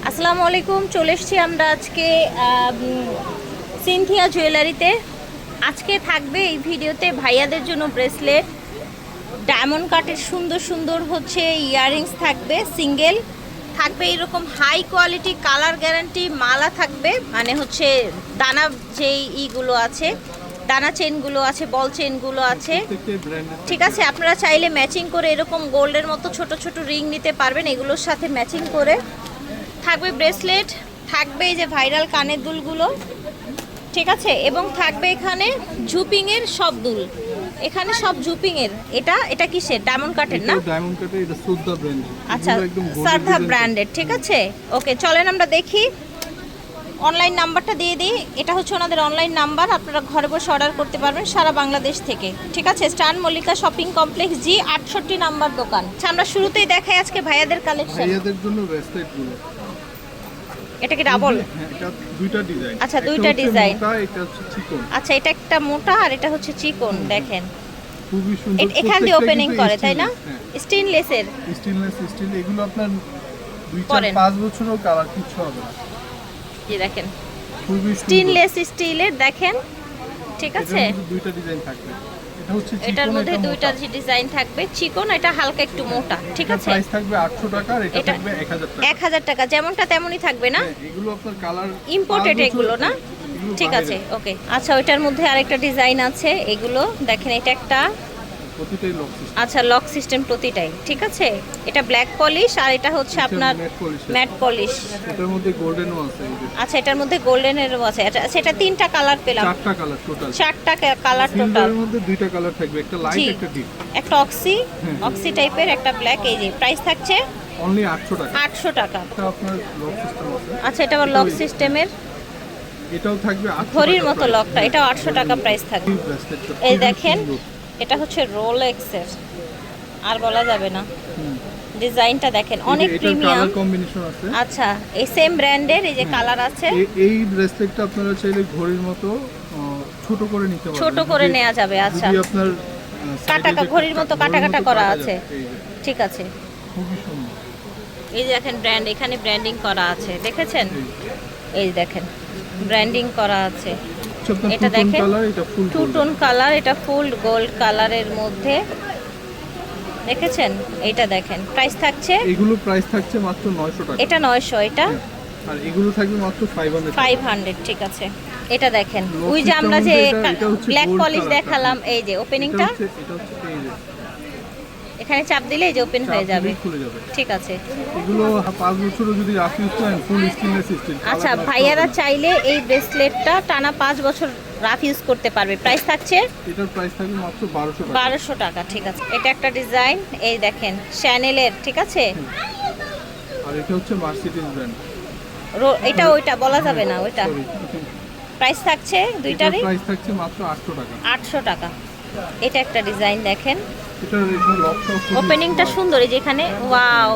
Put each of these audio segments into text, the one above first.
আসসালামু আলাইকুম, চলে এসেছি আমরা আজকে সিনথিয়া জুয়েলারিতে। আজকে থাকবে এই ভিডিওতে ভাইয়াদের জন্য ব্রেসলেট। ডায়মন্ড কাটের সুন্দর সুন্দর হচ্ছে ইয়াররিংস থাকবে, সিঙ্গেল। থাকবে এরকম হাই কোয়ালিটি, কালার গ্যারান্টি, মালা থাকবে মানে হচ্ছে দানা যেই ইগুলো আছে, দানা চেনগুলো আছে, বল চেনগুলো আছে। ঠিক আছে, আপনারা চাইলে ম্যাচিং করে এরকম গোল্ডের মতো ছোট ছোট রিং নিতে পারবেন, এগুলোর সাথে ম্যাচিং করে। থাকবে ব্রেসলেট থাকবে এই যে ভাইরাল কানের দুলগুলো ঠিক আছে? এবং থাকবে এখানে ঝুপিংয়ের সব দুল। এখানে সব ঝুপিংয়ের। এটা এটা কিসের? ডায়মন্ড কাটের না? ডায়মন্ড কাটে এটা সুদ্দা ব্র্যান্ড আচ্ছা সারধা ব্র্যান্ডেড ঠিক আছে? ওকে চলেন আমরা দেখি। অনলাইন নাম্বারটা দিয়ে দিই। এটা হচ্ছে ওনাদের অনলাইন নাম্বার আপনারা ঘরে বসে অর্ডার করতে পারবেন সারা বাংলাদেশ থেকে। ঠিক আছে? স্টান মল্লিকা শপিং কমপ্লেক্স জি আটষট্টি নাম্বার দোকান। আচ্ছা আমরা শুরুতেই দেখাই আজকে ভাইয়াদের কালেকশন ভাইয়াদের জন্য ব্রেসলেটগুলো। এটা কি ডাবল হ্যাঁ দুইটা ডিজাইন আচ্ছা, দুইটা design। এটা হচ্ছে চিকন। আচ্ছা এটা একটা মোটা আর এটা হচ্ছে চিকন দেখেন। এখান দিয়ে ওপেনিং করে তাই না? স্টেনলেসের স্টেনলেস স্টিল এগুলো আপনার দুই চার পাঁচ বছরও কালার কিছু হবে যে দেখেন। স্টেনলেস স্টিলের দেখেন। ঠিক আছে? দুইটা ডিজাইন থাকবে। এটার মধ্যে দুইটা। ডিজাইন থাকবে চিকন এটা হালকা একটু মোটা ঠিক আছে? প্রাইস থাকবে 800 টাকা আর এটা থাকবে 1000 টাকা। এক হাজার টাকা যেমনটা তেমনই থাকবে না? হ্যাঁ, এগুলো আপনার কালার ইম্পোর্টেড এগুলো না? ঠিক আছে ওকে আচ্ছা ওইটার মধ্যে আরেকটা ডিজাইন আছে এগুলো দেখেন এটা একটা প্রতিটাই লক সিস্টেম আচ্ছা লক সিস্টেম প্রতিটাই ঠিক আছে? এটা ব্ল্যাক পলিশ আর এটা হচ্ছে আপনার ম্যাট পলিশ এটার মধ্যে গোল্ডেনও আছে আচ্ছা এটার মধ্যে গোল্ডেনেরও আছে। আচ্ছা সেটা তিনটা কালার পেলাম। চারটা কালার টোটাল চারটা কালার টোটাল সিলভারের মধ্যে দুইটা কালার থাকবে একটা লাইট একটা ডিপ একটা অক্সি অক্সি টাইপের একটা ব্ল্যাক এই যে প্রাইস থাকছে অনলি 800 টাকা। আটশো টাকা। এটা আপনার লক সিস্টেম আছে। আচ্ছা এটা আবার লক সিস্টেমের এটাও থাকবে 800 ঘড়ির মতো লকটা এটাও আটশো টাকা প্রাইস থাকবে। এই দেখেন। এটা হচ্ছে রোলেক্সের আর বলা যাবে না। ডিজাইনটা দেখেন অনেক প্রিমিয়াম কম্বিনেশন আছে। আচ্ছা এই সেম ব্র্যান্ডের এই যে কালার আছে। এই ব্রেসলেটটা আপনারা চাইলে ঘড়ির মতো ছোট করে নিতে পারবেন। ছোট করে নেওয়া যাবে আচ্ছা। যদি আপনার কাটা ঘড়ির মতো কাটা কাটা করা আছে। এই ঠিক আছে। খুবই সুন্দর। এই যে দেখেন ব্র্যান্ড এখানে ব্র্যান্ডিং করা আছে দেখেছেন? এই এই দেখেন ব্র্যান্ডিং করা আছে। এটা দেখেন, টু টোন কালার এটা ফুল গোল্ড কালারের মধ্যে। দেখেছেন? এটা দেখেন। প্রাইস থাকছে? এগুলো প্রাইস থাকছে মাত্র 900 টাকা। এটা নয়শো এটা? আর এগুলো থাকবে মাত্র 500 ফাইভ হান্ড্রেড ঠিক আছে। এটা দেখেন। ওই যে আমরা যে ব্ল্যাক পলিশ দেখালাম এই যে ওপেনিংটা এটা হচ্ছে এই যে এখানে চাপ দিলে এই যে ওপেন হয়ে যাবে। ঠিক আছে। এগুলো পাঁচ বছরও যদি ইউজ করেন ফুল স্টেনলেস স্টিল আচ্ছা ভাইয়ারা চাইলে এই ব্রেসলেটটা টানা পাঁচ বছর রাফ ইউজ করতে পারবে। প্রাইস থাকছে? এটার প্রাইস থাকবে মাত্র 1200 টাকা। বারোশো টাকা ঠিক আছে। এটা একটা ডিজাইন এই দেখেন শ্যানেলের ঠিক আছে? আর এটা হচ্ছে মার্সিডিজ ব্র্যান্ড এটা ওইটা বলা যাবে না ওইটা। প্রাইস থাকছে দুইটারই? প্রাইস থাকছে মাত্র 800 টাকা। আটশো টাকা। এটা একটা ডিজাইন দেখেন। ওপেনিংটা সুন্দর এই যে এখানে ওয়াও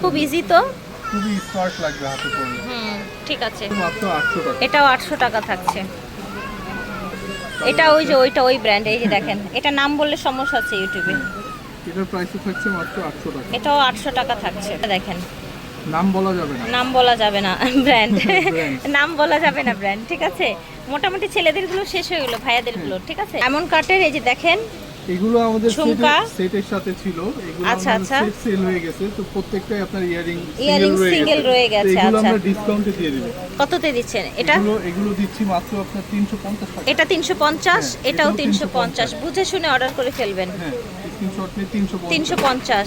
খুব ইজি তো? খুবই স্মার্ট লাগবে হাতে হুম ঠিক আছে। মাত্র 800 টাকা। এটাও আটশো টাকা থাকছে। এটা ওই যে ওইটা ওই ব্র্যান্ড এই যে দেখেন। এটা নাম বললে সমস্যা আছে ইউটিউবে। এটার প্রাইস থাকছে মাত্র 800 টাকা। এটাও আটশো টাকা থাকছে। এটা দেখেন। নাম বলা যাবে না। নাম বলা যাবে না ব্র্যান্ড। নাম বলা যাবে না ব্র্যান্ড ঠিক আছে? মোটামুটি ছেলেদেরগুলো শেষ হয়ে গেলো ভাইয়াদেরগুলো ঠিক আছে? এমন কাটের এই যে দেখেন এগুলো আমাদের? সেটের সাথে ছিল এগুলো আচ্ছা, আচ্ছা। সেল হয়ে গেছে তো প্রত্যেকটাই আপনার ইয়ারিং Earring single রয়ে গেছে, এগুলো আচ্ছা। আমরা ডিসকাউন্টে দিয়ে দিব। কততে দিচ্ছেন? এটা? এগুলো এগুলো দিচ্ছি মাত্র আপনার 350 টাকা। এটা তিনশো পঞ্চাশ হ্যাঁ, এটাও এটাও তিনশো 350 পঞ্চাশ। বুঝে শুনে অর্ডার করে ফেলবেন। হ্যাঁ। 350 তিনশো পঞ্চাশ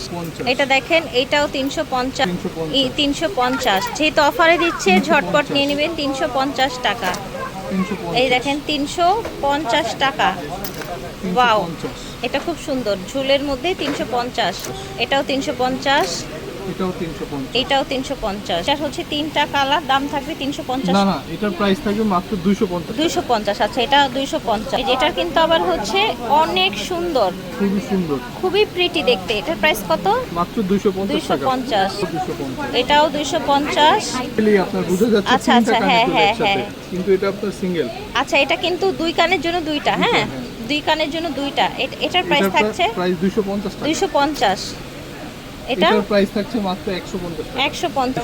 এটা দেখেন এটাও তিনশো পঞ্চাশ 350 তিনশো পঞ্চাশ যেহেতু অফারে দিচ্ছে ঝটপট নিয়ে নেবেন তিনশো পঞ্চাশ টাকা এই দেখেন তিনশো পঞ্চাশ টাকা 350 এটা খুব সুন্দর ঝুলের মধ্যে তিনশো পঞ্চাশ এটাও তিনশো পঞ্চাশ এটাও তিনশো পঞ্চাশ। এটা হচ্ছে তিনটা কালার দাম থাকবে তিনশো পঞ্চাশ? না না এটার প্রাইস থাকবে মাত্র 250 দুইশো পঞ্চাশ আচ্ছা এটা দুইশো পঞ্চাশ। এটার কিন্তু আবার হচ্ছে অনেক সুন্দর। খুবই সুন্দর। খুবই প্রিটি দেখতে। এটার প্রাইস কত? মাত্র 250 টাকা। 250 250 এটাও দুইশো পঞ্চাশ। আপনার বুঝা যাচ্ছে আচ্ছা, আচ্ছা, হ্যাঁ, হ্যাঁ, হ্যাঁ। কিন্তু এটা আপনার সিঙ্গেল আচ্ছা এটা কিন্তু দুই কানের জন্য দুইটা হ্যাঁ? দুই কানের জন্য দুইটা। এট- এটার প্রাইস থাকছে প্রাইস 250 টাকা। দুইশো পঞ্চাশ। এটা এটার প্রাইস থাকছে মাত্র 150 150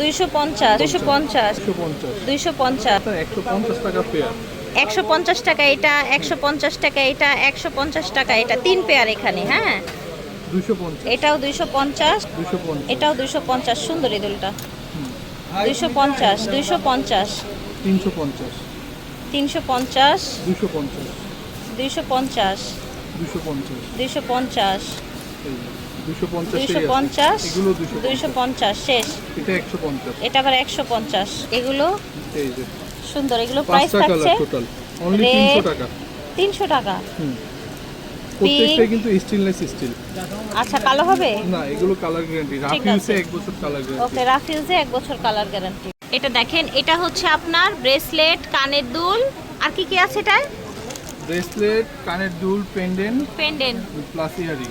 250 250 250 250 150 টাকা পেয়ার 150 টাকা এটা 150 টাকা এটা 150 টাকা এটা তিন পেয়ার এখানে হ্যাঁ 250 এটাও 250 250 এটাও 250 সুন্দর ইদুলটা 250 250 350 350 250 250 250 250 দুইশো পঞ্চাশ শেষ। এটা আবার একশো পঞ্চাশ। এগুলো সুন্দর এগুলো প্রাইস থাকছে তিনশো টাকা। তিনশো টাকা। হুম। প্রত্যেকটাই কিন্তু স্টেনলেস স্টিল আচ্ছা কালো হবে? না এগুলো কালার গ্যারান্টি। এক বছর কালার গ্যারান্টি ওকে রাফিউজে এক বছর কালার গ্যারান্টি এটা দেখেন এটা হচ্ছে আপনার ব্রেসলেট কানের দুল। আর কি কি আছে এটা ব্রেসলেট কানের দুল পেন্ডেন্ট পেন্ডেন্ট প্লাস ইয়ারিং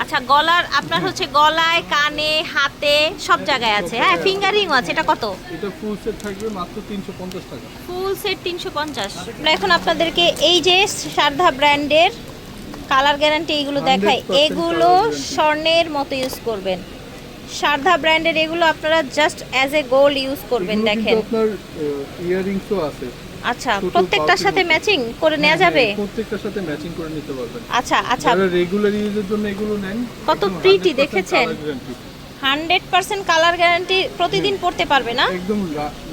আচ্ছা গলার আপনার হচ্ছে গলায় কানে হাতে সব জায়গায় আছে হ্যাঁ? ফিঙ্গারিং আছে এটা কত? এটা ফুল সেট থাকবে মাত্র তিনশো পঞ্চাশ টাকা। ফুল সেট তিনশো পঞ্চাশ। আমরা এখন আপনাদেরকে এই যে সারধা ব্র্যান্ডের কালার গ্যারান্টি এগুলো দেখাই। এগুলো স্বর্ণের মতো ইউজ করবেন। সারধা ব্র্যান্ডের এগুলো আপনারা just as a gold use করবেন দেখেন। আপনার ইয়ারিংসও আছে। আচ্ছা প্রত্যেকটার সাথে ম্যাচিং করে নেওয়া হ্যাঁ, যাবে? হ্যাঁ, প্রত্যেকটার সাথে ম্যাচিং করে নিতে পারবেন। আচ্ছা আচ্ছা। যারা রেগুলার ইউজের জন্য এগুলো নেন কত 100% দেখেছেন? হান্ড্রেড পার্সেন্ট কালার গ্যারান্টি প্রতিদিন পড়তে পারবে না? একদম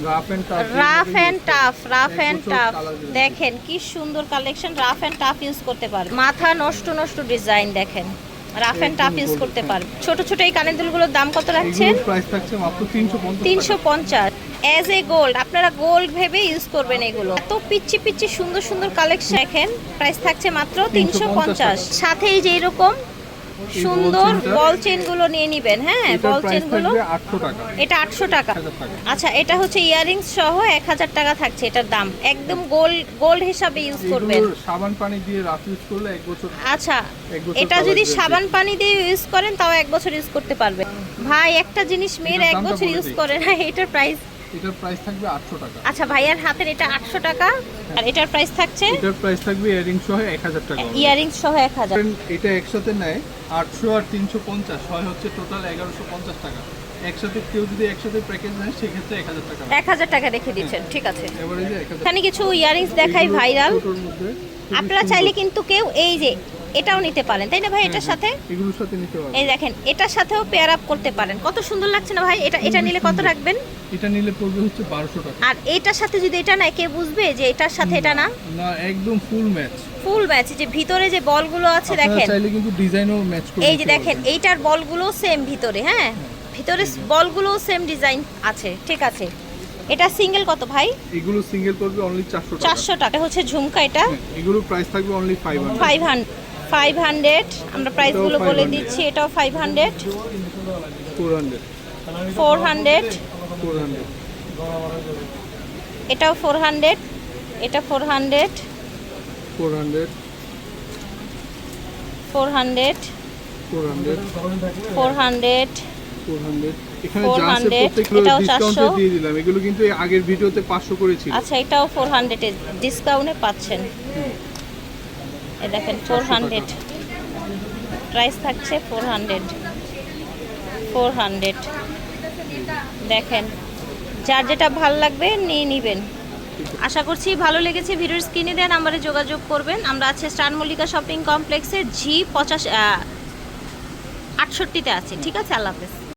rough and tough rough and tough rough and tough দেখেন কি সুন্দর collection rough and tough use করতে পারবে। মাথা নষ্ট নষ্ট ডিজাইন দেখেন। রাফ অ্যান্ড টাফ ইউজ করতে হ্যাঁ। পারবে। ছোট ছোট এই কানের দুলগুলোর দাম কত রাখছেন? প্রাইস থাকছে মাত্র 350 তিনশো টাকা। পঞ্চাশ। অ্যাজ এ গোল্ড আপনারা গোল্ড ভেবে ইউজ করবেন এগুলো। তো পিচ্ছি পিচ্ছি সুন্দর সুন্দর কালেকশন দেখেন প্রাইস থাকছে মাত্র তিনশো পঞ্চাশ টাকা। সাথে এই যে এরকম সুন্দর বল চেনগুলো নিয়ে নিবেন হ্যাঁ বল চেনগুলো। থাকবে 800 টাকা। এটা আটশো টাকা। আচ্ছা এটা হচ্ছে ইয়ারিংস সহ এক হাজার টাকা থাকছে এটার দাম। একদম গোল্ড গোল্ড হিসাবে ইউজ করবেন। সাবান পানি দিয়ে রাফ ইউজ করলে এক বছর আচ্ছা এটা যদি সাবান পানি দিয়ে ইউজ করেন তাও এক বছর ইউজ করতে পারবে ভাই একটা জিনিস মেয়ের এক বছর ইউজ। করে না এটার প্রাইস এটার প্রাইস থাকবে 800 টাকা। আচ্ছা ভাইয়ার হাতের এটা আটশো টাকা আর এটার প্রাইস থাকছে? এটার প্রাইস থাকবে ইয়ারিং সহ 1000 টাকা। ইয়ারিংস সহ এক হাজার। এটা একসাথে নেয় 800 আর 350 হয় হচ্ছে টোটাল 1150 টাকা। একসাথে কেউ যদি একসাথে প্যাকেজ নেয় সেক্ষেত্রে 1000 টাকা। এক হাজার টাকা রেখে দিচ্ছেন ঠিক আছে। এভারেজে 1000 এখানে কিছু ইয়ারিংস দেখাই ভাইরাল। আপনারা চাইলে কিন্তু কেউ এই যে এটাও নিতে পারেন তাই না ভাই? হ্যাঁ, এটার হ্যাঁ, সাথে? এগুলোর সাথে নিতে পারবেন এই দেখেন এটার সাথেও পেয়ার আপ করতে পারেন। কত সুন্দর লাগছে না ভাই? এটা এটা নিলে কত রাখবেন? এটা নিলে পড়বে হচ্ছে 1200 টাকা। আর এটার সাথে যদি এটা না কে বুঝবে যে এটার সাথে এটা না? না একদম ফুল ম্যাচ ফুল ম্যাচ যে ভিতরে যে বলগুলো আছে দেখেন। চাইলে কিন্তু ডিজাইনও ম্যাচ করে এই যে দেখেন এইটার বলগুলো সেম ভিতরে হ্যাঁ? ভিতরে বলগুলো সেম ডিজাইন আছে ঠিক আছে? এটা সিঙ্গেল কত ভাই? এগুলো সিঙ্গেল করবে অনলি 400 টাকা। চারশো টাকা হচ্ছে ঝুমকা এটা। হ্যাঁ, এগুলো প্রাইস থাকবে only 500 five hundred five hundred আমরা প্রাইসগুলো বলে দিচ্ছি এটাও ফাইভ হান্ড্রেড 400 ফোর হান্ড্রেড 400 এটাও ফোর হান্ড্রেড এটা four hundred 400 four hundred 400 four hundred 400 এখানে 400 যা আছে প্রত্যেকগুলো ডিসকাউন্টে দিয়ে দিলাম এগুলো কিন্তু আগের ভিডিওতে 500 করেছিল আচ্ছা এটাও ফোর হান্ড্রেডে ডিসকাউন্টে পাচ্ছেন এ দেখেন ফোর হান্ড্রেড প্রাইস থাকছে ফোর হান্ড্রেড ফোর হান্ড্রেড দেখেন, যার যেটা ভালো লাগবে নিয়ে নিবেন। আশা করছি ভালো লেগেছে ভিডিওর স্ক্রিনে দেওয়া নাম্বারে যোগাযোগ করবেন। আমরা আছে স্টার মল্লিকা শপিং কমপ্লেক্সের জি পঁচাশ আটষট্টিতে আছি। ঠিক আছে, আল্লাহ হাফেজ।